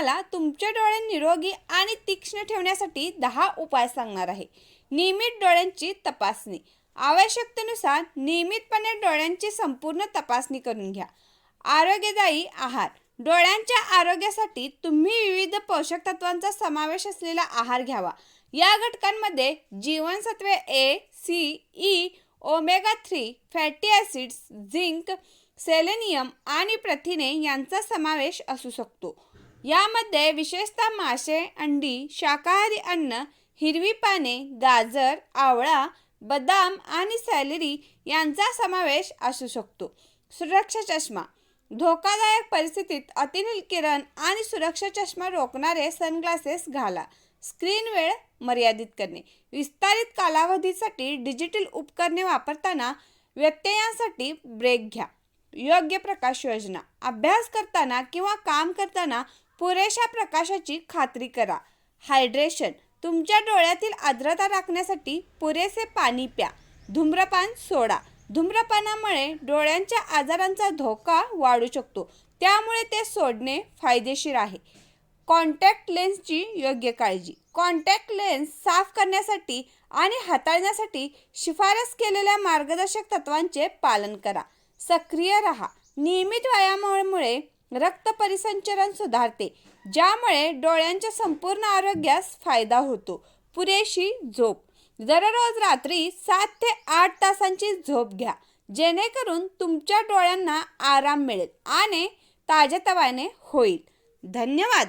मला तुमचे डोळे निरोगी आणि तीक्ष्ण ठेवण्यासाठी दहा उपाय सांगणार आहे. नियमित डोळ्यांची तपासणी. आवश्यकतेनुसार नियमितपणे डोळ्यांची संपूर्ण तपासणी करून घ्या. आरोग्यदायी आहार. डोळ्यांच्या आरोग्यासाठी तुम्ही विविध पोषक तत्वांचा समावेश असलेला आहार घ्यावा. या घटकांमध्ये जीवनसत्वे A C E omega three fatty acids zinc selenium आणि प्रथिने यांचा समावेश असू शकतो. यामध्ये विशेषतः मासे अंडी शाकाहारी अन्न हिरवी पाने गाजर आवळा बदाम आणि सॅलरी यांचा समावेश असू शकतो. सुरक्षा चष्मा. धोकादायक परिस्थितीत अतिनील किरण आणि सुरक्षा चष्मा रोखणारे सनग्लासेस घाला. स्क्रीन वेळ मर्यादित करणे. विस्तारित कालावधीसाठी डिजिटल उपकरणे वापरताना व्यत्ययांसाठी ब्रेक घ्या. योग्य प्रकाश योजना. अभ्यास करताना किंवा काम करताना पुरेशा प्रकाशाची खात्री करा. हायड्रेशन तुमच्या डोळ्यातील आर्द्रता राखण्यासाठी पुरेसे पाणी प्या. धूम्रपान सोडा. धूम्रपानामुळे डोळ्यांच्या आजारांचा धोका वाढू शकतो. त्यामुळे ते सोडणे फायदेशीर आहे. कॉन्टॅक्ट लेन्सची योग्य काळजी. कॉन्टॅक्ट लेन्स साफ करण्यासाठी आणि हाताळण्यासाठी शिफारस केलेल्या मार्गदर्शक तत्वांचे पालन करा. सक्रिय राहा. नियमित व्यायामामुळे रक्त परिसंचरण सुधारते ज्यामुळे डोळ्यांच्या संपूर्ण आरोग्यास फायदा होतो. पुरेशी झोप. दररोज रात्री सात ते आठ तासांची झोप घ्या जेणेकरून तुमच्या डोळ्यांना आराम मिळेल आणि ताजेतवाने होईल. धन्यवाद!